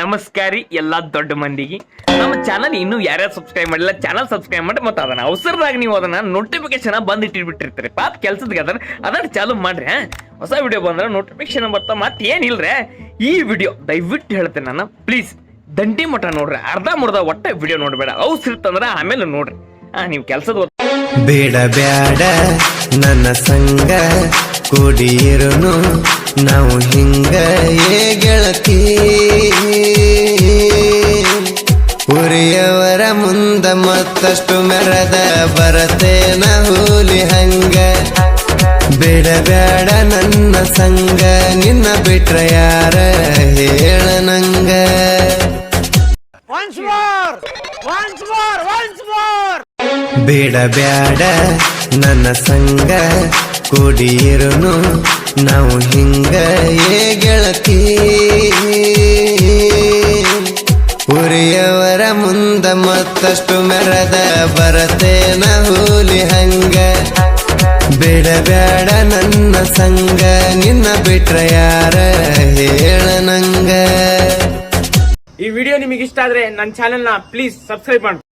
ನಮಸ್ಕಾರಿ, ಎಲ್ಲ ದೊಡ್ಡ ಮಂದಿಗೆ. ನಮ್ಮ ಚಾನಲ್ ಇನ್ನೂ ಯಾರ್ಯಾರು ಸಬ್ಸ್ಕ್ರೈಬ್ ಮಾಡಿಲ್ಲ ಚಾನಲ್ ಸಬ್ಸ್ಕ್ರೈಬ್ ಮಾಡಿ ಮತ್ತೆ ಅದನ್ನ ಅವಸರದಾಗ ನೀವು ಅದನ್ನ ನೋಟಿಫಿಕೇಶನ್ ಬಂದ್ ಇಟ್ಟಿರ್ಬಿಟ್ಟಿರ್ತೀರಿ ಪಾಪ ಕೆಲ್ಸದ ಅದನ್ನ ಅದನ್ನ ಚಾಲು ಮಾಡ್ರಿ? ಹೊಸ ವಿಡಿಯೋ ಬಂದ್ರೆ ನೋಟಿಫಿಕೇಶನ್ ಬರ್ತಾ ಮತ್ತೆ ಏನಿಲ್ಲರೆ ಈ ವಿಡಿಯೋ ದಯವಿಟ್ಟು ಹೇಳ್ತೇನೆ ನಾನು ಪ್ಲೀಸ್ ದಂಡಿ ಮಠ ನೋಡ್ರಿ, ಅರ್ಧ ಮುರ್ಧ ಒಟ್ಟ ವಿಡಿಯೋ ನೋಡಬೇಡ. ಅವಸರಿತ್ತಂದ್ರೆ ಆಮೇಲೆ ನೋಡ್ರಿ. ಹಾ, ನೀವು ಕೆಲ್ಸದ ಬೇಡ, ಬ್ಯಾಡ, ನನ್ನ ಸಂಗ ಕೂಡಿರುನು ನಾವು ಹಿಂಗ ಏ ಗೆಳತಿ. ಮತ್ತಷ್ಟು ಮೆರದ ಬರತೇನ ಹೂಲಿ ಹಂಗ. ಬೇಡ ಬ್ಯಾಡ ನನ್ನ ಸಂಗ ನಿನ್ನ ಬಿಟ್ರ ಯಾರ ಹೇಳ ನಂಗ. ಬಿಡಬೇಡ ನನ್ನ ಸಂಗ ಕುಡಿಯಿರುನು ನಾವು ಹಿಂಗ ಏ ಗೆಳತಿ. ಉರಿಯವರ ಮುಂದ ಮತ್ತಷ್ಟು ಮೆರದ ಬರತೇನ ಹೂಲಿ ಹಂಗ. ಬೇಡ ಬ್ಯಾಡ ನನ್ನ ಸಂಗ, ನಿನ್ನ ಬಿಟ್ರ ಯಾರ ಹೇಳ ನಂಗ. ಈ ವಿಡಿಯೋ ನಿಮಗೆ ಇಷ್ಟ ಆದ್ರೆ ನನ್ನ ಚಾನೆಲ್ನ ಪ್ಲೀಸ್ ಸಬ್ಸ್ಕ್ರೈಬ್ ಮಾಡಿ.